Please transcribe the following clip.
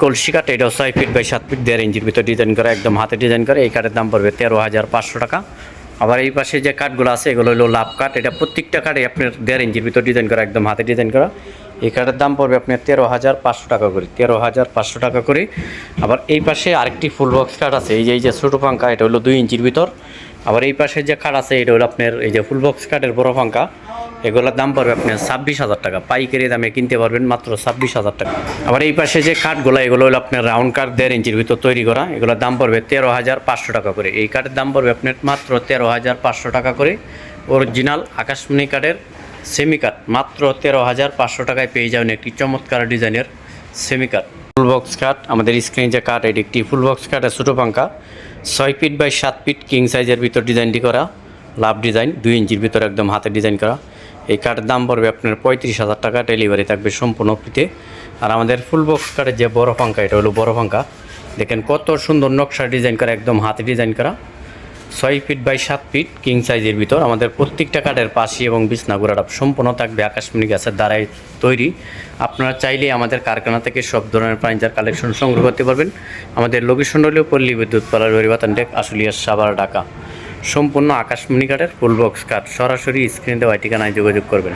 কলসি কাঠ এটা ছয় ফিট বাই সাত ফিট দেড় ইঞ্চির ভিতর ডিজাইন করা, একদম হাতে ডিজাইন করে, এই কাঠের দাম পড়বে তেরো হাজার পাঁচশো টাকা। আবার এই পাশে যে কাঠগুলো আছে, এগুলো হলো লাভ কাঠ, এটা প্রত্যেকটা কাঠে আপনার দেড় ইঞ্চির ভিতর ডিজাইন করা, একদম হাতে ডিজাইন করা। এই কাঠের দাম পড়বে আপনার তেরো হাজার পাঁচশো টাকা করে, তেরো হাজার পাঁচশো টাকা করে। আবার এই পাশে আরেকটি ফুল বক্স কাঠ আছে, এই যে এই যে ছোটো পাঙ্কা এটা হলো দুই ইঞ্চির ভিতর। আবার এই পাশে যে কাঠ আছে, এটা হলো আপনার এই যে ফুল বক্স কাঠের বড় পাঙ্কা এগুলোর দাম পড়বে আপনার ছাব্বিশ হাজার টাকা। পাইকারি দামে কিনতে পারবেন মাত্র ছাব্বিশ হাজার টাকা। আবার এই পাশে যে কাঠগুলো, এগুলো হলো আপনার রাউন্ড কাঠ দেড় ইঞ্চির ভিতর তৈরি করা। এগুলোর দাম পড়বে তেরো হাজার পাঁচশো টাকা করে। এই কাঠের দাম পড়বে আপনার মাত্র তেরো হাজার পাঁচশো টাকা করে। অরিজিনাল আকাশমণি কাঠের সেমি কাঠ মাত্র তেরো হাজার পাঁচশো টাকায় পেয়ে যাবেন একটি চমৎকার ডিজাইনের সেমি কাঠ ফুল বক্স কাঠ, আমাদের স্ক্রিনে যে কাঠ, এটি একটি ফুল বক্স কাঠের ছোটো পাঙ্কা ছয় ফিট বাই সাত ফিট কিং সাইজের ভিতর ডিজাইনটি করা। লাভ ডিজাইন, দুই ইঞ্চির ভিতর একদম হাতে ডিজাইন করা। এই কাঠের দাম পড়বে আপনার পঁয়ত্রিশ হাজার টাকা ডেলিভারি থাকবে সম্পূর্ণ ফ্রিতে। আর আমাদের ফুল বক্স কাঠের যে বড় পাঙ্কা এটা হলো বড় পাঙ্কা দেখেন কত সুন্দর নকশা ডিজাইন করা, একদম হাতে ডিজাইন করা। ছয় ফিট বাই সাত ফিট কিং সাইজের ভিতর। আমাদের প্রত্যেকটা কাঠের পাশি এবং বিছনাগুড়াটা সম্পূর্ণ থাকবে আকাশমণি গাছের দ্বারাই তৈরি। আপনারা চাইলে আমাদের কারখানা থেকে সব ধরনের ফার্নিচার কালেকশন সংগ্রহ করতে পারবেন। আমাদের লোকেশন হলেও পল্লী বিদ্যুৎ পালার বাতান টেক আশুলিয়া সাবার ঢাকা। সম্পূর্ণ আকাশমণি কাঠের ফুল বক্স কাঠ সরাসরি স্ক্রিনে দেওয়া ঠিকানায় যোগাযোগ করবেন।